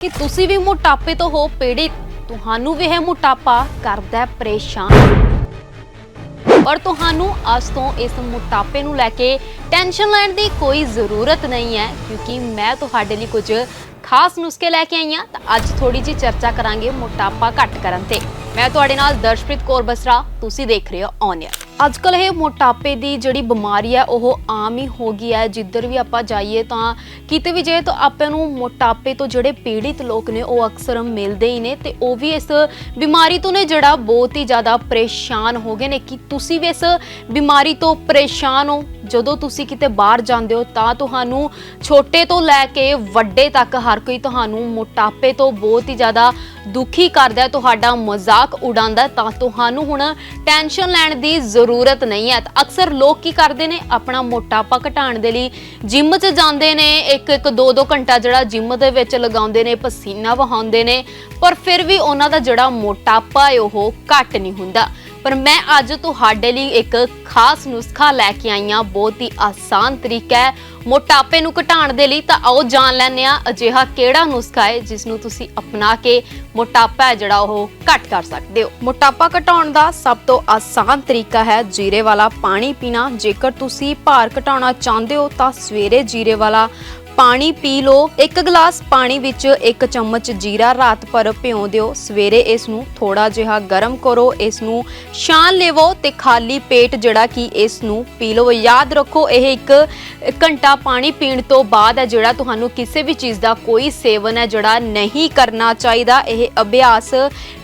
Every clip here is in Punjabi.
ਕਿ ਤੁਸੀਂ ਵੀ ਮੋਟਾਪੇ ਤੋਂ ਹੋ ਪੀੜਿਤ, ਤੁਹਾਨੂੰ ਵੀ ਇਹ ਮੋਟਾਪਾ ਕਰਦਾ ਹੈ, ਪਰੇਸ਼ਾਨ। ਪਰ ਤੁਹਾਨੂੰ ਅੱਜ ਤੋਂ ਇਸ ਮੋਟਾਪੇ ਨੂੰ ਲੈ ਕੇ ਟੈਨਸ਼ਨ ਲੈਣ ਦੀ ਕੋਈ ਜ਼ਰੂਰਤ ਨਹੀਂ ਹੈ, ਕਿਉਂਕਿ ਮੈਂ ਤੁਹਾਡੇ ਲਈ ਕੁਝ ਖਾਸ ਨੁਸਖੇ ਲੈ ਕੇ ਆਈ ਹਾਂ। ਤਾਂ ਅੱਜ ਥੋੜੀ ਜੀ ਚਰਚਾ ਕਰਾਂਗੇ ਮੋਟਾਪਾ ਘੱਟ ਕਰਨ ਤੇ। ਮੈਂ ਤੁਹਾਡੇ ਨਾਲ ਦਰਸ਼ਪ੍ਰੀਤ ਕੌਰ ਬਸਰਾ, ਤੁਸੀਂ ਦੇਖ ਰਹੇ ਹੋ ਔਨ 에ਅਰ ਅੱਜ ਕੱਲ ਇਹ ਮੋਟਾਪੇ ਦੀ ਜਿਹੜੀ ਬਿਮਾਰੀ ਹੈ ਉਹ ਆਮ ਹੀ ਹੋ ਗਈ ਹੈ। ਜਿੱਧਰ ਵੀ ਆਪਾਂ ਜਾਈਏ ਤਾਂ ਕਿਤੇ ਵੀ ਜਾਈਏ ਤਾਂ ਆਪਾਂ ਨੂੰ ਮੋਟਾਪੇ ਤੋਂ ਜਿਹੜੇ ਪੀੜਿਤ ਲੋਕ ਨੇ, ਉਹ ਅਕਸਰ ਮਿਲਦੇ ਹੀ ਨੇ ਤੇ ਉਹ ਵੀ ਇਸ ਬਿਮਾਰੀ ਤੋਂ ਨੇ ਜਿਹੜਾ ਬਹੁਤ ਹੀ ਜ਼ਿਆਦਾ ਪਰੇਸ਼ਾਨ ਹੋ ਗਏ ਨੇ। ਕਿ ਤੁਸੀਂ ਵੀ ਇਸ ਬਿਮਾਰੀ ਤੋਂ ਪਰੇਸ਼ਾਨ ਹੋ? ਜਦੋਂ ਤੁਸੀਂ ਕਿਤੇ ਬਾਹਰ ਜਾਂਦੇ ਹੋ ਤਾਂ ਤੁਹਾਨੂੰ ਛੋਟੇ ਤੋਂ ਲੈ ਕੇ ਵੱਡੇ ਤੱਕ ਹਰ ਕੋਈ ਤੁਹਾਨੂੰ ਮੋਟਾਪੇ ਤੋਂ ਬਹੁਤ ਹੀ ਜ਼ਿਆਦਾ ਦੁਖੀ ਕਰਦਾ ਹੈ, ਤੁਹਾਡਾ ਮਜ਼ਾਕ ਉਡਾਉਂਦਾ ਤਾਂ ਤੁਹਾਨੂੰ ਹੁਣ ਟੈਨਸ਼ਨ ਲੈਣ ਦੀ ਜ਼ਰੂਰਤ ਨਹੀਂ ਹੈ। ਅਕਸਰ ਲੋਕ ਕੀ ਕਰਦੇ ਨੇ? ਆਪਣਾ ਮੋਟਾਪਾ ਘਟਾਉਣ ਦੇ ਲਈ ਜਿਮ 'ਚ ਜਾਂਦੇ ਨੇ ਇੱਕ ਇੱਕ ਦੋ ਦੋ ਘੰਟਾ ਜਿਹੜਾ ਜਿਮ ਦੇ ਵਿੱਚ ਲਗਾਉਂਦੇ ਨੇ, ਪਸੀਨਾ ਵਹਾਉਂਦੇ ਨੇ, ਪਰ ਫਿਰ ਵੀ ਉਹਨਾਂ ਦਾ ਜਿਹੜਾ ਮੋਟਾਪਾ ਹੈ, ਉਹ ਘਟ ਨਹੀਂ ਹੁੰਦਾ। ਪਰ ਮੈਂ ਅੱਜ ਤੁਹਾਡੇ ਲਈ ਇੱਕ ਖਾਸ ਨੁਸਖਾ ਲੈ ਕੇ ਆਈ ਹਾਂ। ਬਹੁਤ ਹੀ ਆਸਾਨ ਤਰੀਕਾ ਹੈ। ਮੋਟਾਪੇ ਨੂੰ ਘਟਾਉਣ ਦੇ ਲਈ ਤਾਂ ਆਓ ਜਾਣ ਲੈਂਦੇ ਹਾਂ। ਅਜਿਹਾ ਕਿਹੜਾ ਨੁਸਖਾ ਹੈ ਜਿਸ ਨੂੰ ਤੁਸੀਂ ਅਪਣਾ ਕੇ ਮੋਟਾਪਾ ਹੈ ਜਿਹੜਾ ਉਹ ਘਟ ਕਰ ਸਕਦੇ ਹੋ? ਮੋਟਾਪਾ ਘਟਾਉਣ ਦਾ ਸਭ ਤੋਂ ਆਸਾਨ ਤਰੀਕਾ ਹੈ ਜੀਰੇ ਵਾਲਾ ਪਾਣੀ ਪੀਣਾ। ਜੇਕਰ ਤੁਸੀਂ ਭਾਰ ਘਟਾਉਣਾ ਚਾਹੁੰਦੇ ਹੋ ਤਾਂ ਸਵੇਰੇ ਜੀਰੇ ਵਾਲਾ ਪਾਣੀ ਪੀ ਲਓ। ਇੱਕ ਗਲਾਸ ਪਾਣੀ ਵਿੱਚ ਇੱਕ ਚਮਚ ਜੀਰਾ ਰਾਤ ਭਰ ਭਿਓ ਦਿਓ। ਸਵੇਰੇ ਇਸ ਨੂੰ ਥੋੜਾ ਜਿਹਾ ਗਰਮ ਕਰੋ। ਇਸ ਨੂੰ ਛਾਣ ਲਵੋ ਤੇ ਖਾਲੀ ਪੇਟ ਜਿਹੜਾ ਕਿ ਇਸ ਨੂੰ ਪੀ ਲਓ ਯਾਦ ਰੱਖੋ, ਇਹ ਇੱਕ ਘੰਟਾ ਪਾਣੀ ਪੀਣ ਤੋਂ ਬਾਅਦ ਹੈ ਜਿਹੜਾ ਤੁਹਾਨੂੰ ਕਿਸੇ ਵੀ ਚੀਜ਼ ਦਾ ਕੋਈ ਸੇਵਨ ਹੈ, ਜਿਹੜਾ ਨਹੀਂ ਕਰਨਾ ਚਾਹੀਦਾ। ਇਹ ਅਭਿਆਸ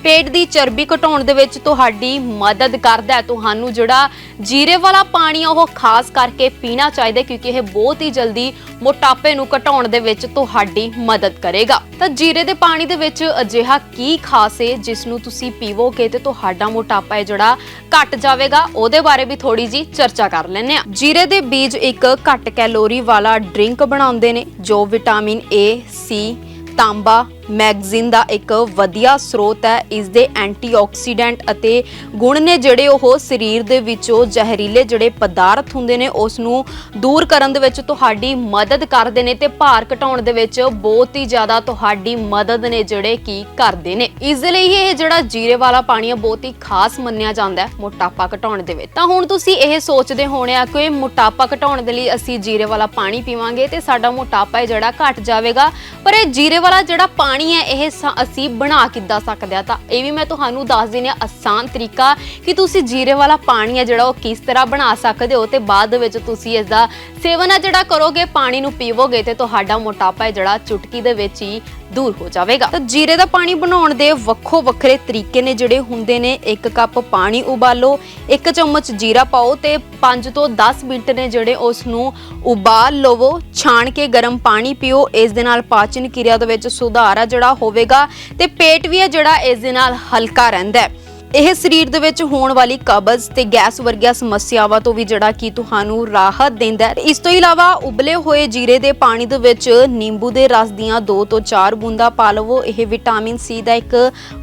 ਪੇਟ ਦੀ ਚਰਬੀ ਘਟਾਉਣ ਦੇ ਵਿੱਚ ਤੁਹਾਡੀ ਮਦਦ ਕਰਦਾ ਹੈ। ਤੁਹਾਨੂੰ ਜਿਹੜਾ ਜੀਰੇ ਵਾਲਾ ਪਾਣੀ ਉਹ ਖਾਸ ਕਰਕੇ ਪੀਣਾ ਚਾਹੀਦਾ ਕਿਉਂਕਿ ਇਹ ਬਹੁਤ ਹੀ ਜਲਦੀ ਮੋਟਾਪੇ ਨੂੰ ਘਟਾਉਣ ਦੇ ਵਿੱਚ ਤੁਹਾਡੀ ਮਦਦ ਕਰੇਗਾ। ਤਾਂ ਜੀਰੇ ਦੇ ਪਾਣੀ ਦੇ ਵਿੱਚ ਅਜਿਹਾ ਕੀ ਖਾਸ ਹੈ ਜਿਸ ਨੂੰ ਤੁਸੀਂ ਪੀਵੋਗੇ ਤੇ ਤੁਹਾਡਾ ਮੋਟਾਪਾ ਹੈ ਜਿਹੜਾ ਘਟ ਜਾਵੇਗਾ, ਉਹਦੇ ਬਾਰੇ ਵੀ ਥੋੜੀ ਜੀ ਚਰਚਾ ਕਰ ਲੈਂਦੇ ਆ ਜੀਰੇ ਦੇ ਬੀਜ ਇੱਕ ਘੱਟ ਕੈਲੋਰੀ ਵਾਲਾ ਡਰਿੰਕ ਬਣਾਉਂਦੇ ਨੇ, ਜੋ ਵਿਟਾਮਿਨ ਏ ਸੀ ਤਾਂਬਾ ਮੈਗਜ਼ੀਨ ਦਾ ਇੱਕ ਵਧੀਆ ਸਰੋਤ ਹੈ। ਇਸ ਦੇ ਐਂਟੀਆਕਸੀਡੈਂਟ ਅਤੇ ਗੁਣ ਨੇ ਜਿਹੜੇ ਉਹ ਸਰੀਰ ਦੇ ਵਿੱਚੋਂ ਜ਼ਹਿਰੀਲੇ ਜਿਹੜੇ ਪਦਾਰਥ ਹੁੰਦੇ ਨੇ ਉਸ ਨੂੰ ਦੂਰ ਕਰਨ ਦੇ ਵਿੱਚ ਤੁਹਾਡੀ ਮਦਦ ਕਰਦੇ ਨੇ ਤੇ ਭਾਰ ਘਟਾਉਣ ਦੇ ਵਿੱਚ ਬਹੁਤ ਹੀ ਜ਼ਿਆਦਾ ਤੁਹਾਡੀ ਮਦਦ ਨੇ ਜਿਹੜੇ ਕੀ ਕਰਦੇ ਨੇ। ਇਸ ਦੇ ਲਈ ਇਹ ਜਿਹੜਾ ਜੀਰੇ ਵਾਲਾ ਪਾਣੀ ਹੈ ਬਹੁਤ ਹੀ ਖਾਸ ਮੰਨਿਆ ਜਾਂਦਾ ਹੈ ਮੋਟਾਪਾ ਘਟਾਉਣ ਦੇ ਵਿੱਚ। ਤਾਂ ਹੁਣ ਤੁਸੀਂ ਇਹ ਸੋਚਦੇ ਹੋਣੇ ਆ ਕਿ ਮੋਟਾਪਾ ਘਟਾਉਣ ਦੇ ਲਈ ਅਸੀਂ ਜੀਰੇ ਵਾਲਾ ਪਾਣੀ ਪੀਵਾਂਗੇ ਤੇ ਸਾਡਾ ਮੋਟਾਪਾ ਹੈ ਜਿਹੜਾ ਘਟ ਜਾਵੇਗਾ। ਪਰ ਇਹ ਜੀਰੇ ਵਾਲਾ ਜਿਹੜਾ ਪਾਣੀ ਹੈ, ਇਹ ਸ- ਅਸੀਂ ਬਣਾ ਕਿੱਦਾਂ ਸਕਦੇ ਆ? ਤਾਂ ਇਹ ਵੀ ਮੈਂ ਤੁਹਾਨੂੰ ਦੱਸ ਦਿੰਦੀ ਹਾਂ, ਆਸਾਨ ਤਰੀਕਾ ਕਿ ਤੁਸੀਂ ਜੀਰੇ ਵਾਲਾ ਪਾਣੀ ਹੈ ਜਿਹੜਾ ਉਹ ਕਿਸ ਤਰ੍ਹਾਂ ਬਣਾ ਸਕਦੇ ਹੋ ਤੇ ਬਾਅਦ ਵਿੱਚ ਤੁਸੀਂ ਇਸ ਦਾ ਸੇਵਨ ਆ ਜਿਹੜਾ ਕਰੋਗੇ, ਪਾਣੀ ਨੂੰ ਪੀਵੋਗੇ ਤੇ ਤੁਹਾਡਾ ਮੋਟਾਪਾ ਹੈ ਜਿਹੜਾ ਚੁਟਕੀ ਦੇ ਵਿੱਚ ਹੀ ਦੂਰ ਹੋ ਜਾਵੇਗਾ। ਤਾਂ ਜੀਰੇ ਦਾ ਪਾਣੀ ਬਣਾਉਣ ਦੇ ਵੱਖੋ ਵੱਖਰੇ ਤਰੀਕੇ ਨੇ ਜਿਹੜੇ ਹੁੰਦੇ ਨੇ, ਇੱਕ ਕੱਪ ਪਾਣੀ ਉਬਾਲੋ, ਇੱਕ ਚਮਚ ਜੀਰਾ ਪਾਓ ਤੇ 5 ਤੋਂ 10 ਮਿੰਟ ਨੇ ਜਿਹੜੇ ਉਸ ਨੂੰ ਉਬਾਲ ਲਵੋ, ਛਾਣ ਕੇ ਗਰਮ ਪਾਣੀ ਪੀਓ, ਇਸ ਦੇ ਨਾਲ ਪਾਚਨ ਕਿਰਿਆ ਦੇ ਵਿੱਚ ਸੁਧਾਰ ਆ ਜਿਹੜਾ ਹੋਵੇਗਾ ਤੇ ਪੇਟ ਵੀ ਹੈ ਜਿਹੜਾ ਇਸ ਦੇ ਨਾਲ ਹਲਕਾ ਰਹਿੰਦਾ ਹੈ। ਇਹ ਸਰੀਰ ਦੇ ਵਿੱਚ ਹੋਣ ਵਾਲੀ ਕਬਜ਼ ਤੇ ਗੈਸ ਵਰਗੀਆਂ ਸਮੱਸਿਆਵਾਂ ਤੋਂ ਵੀ ਜਿਹੜਾ ਕਿ ਤੁਹਾਨੂੰ ਰਾਹਤ ਦਿੰਦਾ ਹੈ। ਇਸ ਤੋਂ ਇਲਾਵਾ ਉਬਲੇ ਹੋਏ ਜੀਰੇ ਦੇ ਪਾਣੀ ਦੇ ਵਿੱਚ ਨਿੰਬੂ ਦੇ ਰਸ ਦੀਆਂ 2 ਤੋਂ 4 ਬੂੰਦਾਂ ਪਾ ਲਵੋ। ਇਹ ਵਿਟਾਮਿਨ ਸੀ ਦਾ ਇੱਕ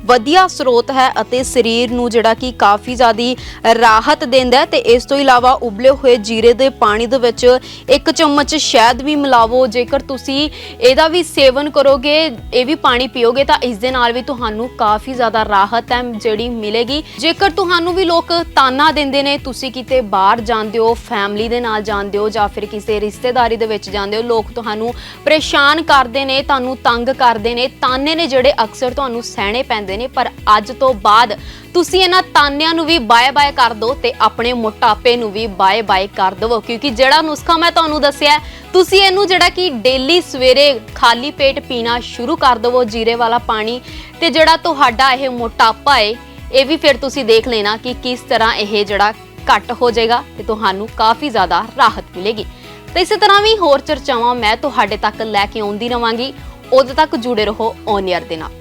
ਵਧੀਆ ਸਰੋਤ ਹੈ ਅਤੇ ਸਰੀਰ ਨੂੰ ਜਿਹੜਾ ਕਿ ਕਾਫੀ ਜ਼ਿਆਦੀ ਰਾਹਤ ਦਿੰਦਾ ਹੈ। ਤੇ ਇਸ ਤੋਂ ਇਲਾਵਾ ਉਬਲੇ ਹੋਏ ਜੀਰੇ ਦੇ ਪਾਣੀ ਦੇ ਵਿੱਚ ਇੱਕ ਚਮਚ ਸ਼ਹਿਦ ਵੀ ਮਿਲਾਵੋ। ਜੇਕਰ ਤੁਸੀਂ ਇਹਦਾ ਵੀ ਸੇਵਨ ਕਰੋਗੇ, ਇਹ ਵੀ ਪਾਣੀ ਪੀਓਗੇ, ਤਾਂ ਇਸ ਦੇ ਨਾਲ ਵੀ ਤੁਹਾਨੂੰ ਕਾਫੀ ਜ਼ਿਆਦਾ ਰਾਹਤ ਹੈ, ਜਿਹੜੀ ਮਿਲੇਗੀ। ਜੇਕਰ ਤੁਹਾਨੂੰ ਵੀ ਲੋਕ ਤਾਨਾ ਦਿੰਦੇ ਨੇ, ਤੁਸੀਂ ਕਿਤੇ ਬਾਹਰ ਜਾਂਦੇ ਹੋ ਫੈਮਿਲੀ ਦੇ ਨਾਲ ਜਾਂਦੇ ਹੋ ਜਾਂ ਫਿਰ ਕਿਸੇ ਰਿਸ਼ਤੇਦਾਰੀ ਦੇ ਵਿੱਚ ਜਾਂਦੇ ਹੋ, ਲੋਕ ਤੁਹਾਨੂੰ ਪਰੇਸ਼ਾਨ ਕਰਦੇ ਨੇ, ਤੁਹਾਨੂੰ ਤੰਗ ਕਰਦੇ ਨੇ। ਤਾਨੇ ਨੇ ਜਿਹੜੇ ਅਕਸਰ ਤੁਹਾਨੂੰ ਸਹਿਣੇ ਪੈਂਦੇ ਨੇ, ਪਰ ਅੱਜ ਤੋਂ ਬਾਅਦ ਤੁਸੀਂ ਇਹਨਾਂ ਤਾਨਿਆਂ ਨੂੰ ਵੀ ਬਾਏ ਬਾਏ ਕਰ ਦਿਓ ਤੇ ਆਪਣੇ ਮੋਟਾਪੇ ਨੂੰ ਵੀ ਬਾਏ ਬਾਏ ਕਰ ਦਿਵੋ। ਕਿਉਂਕਿ ਜਿਹੜਾ ਨੁਸਖਾ ਮੈਂ ਤੁਹਾਨੂੰ ਦੱਸਿਆ, ਤੁਸੀਂ ਇਹਨੂੰ ਜਿਹੜਾ ਕਿ ਡੇਲੀ ਸਵੇਰੇ ਖਾਲੀ ਪੇਟ ਪੀਣਾ ਸ਼ੁਰੂ ਕਰ ਦਿਵੋ, ਜੀਰੇ ਵਾਲਾ ਪਾਣੀ। ਤੇ ਜਿਹੜਾ ਤੁਹਾਡਾ ਇਹ ਮੋਟਾਪਾ ਹੈ ਇਹ ਵੀ ਫਿਰ ਤੁਸੀਂ ਦੇਖ ਲੈਣਾ ਕਿ ਕਿਸ ਤਰ੍ਹਾਂ ਇਹ ਜਿਹੜਾ ਘੱਟ ਹੋ ਜਾਏਗਾ ਤੇ ਤੁਹਾਨੂੰ ਕਾਫੀ ਜ਼ਿਆਦਾ ਰਾਹਤ ਮਿਲੇਗੀ। ਤੇ ਇਸੇ ਤਰ੍ਹਾਂ ਵੀ ਹੋਰ ਚਰਚਾਵਾਂ ਮੈਂ ਤੁਹਾਡੇ ਤੱਕ ਲੈ ਕੇ ਆਉਂਦੀ ਰਵਾਂਗੀ। ਉਦੋਂ ਤੱਕ ਜੁੜੇ ਰਹੋ ਔਨ 에ਅਰ ਦੇ ਨਾਲ।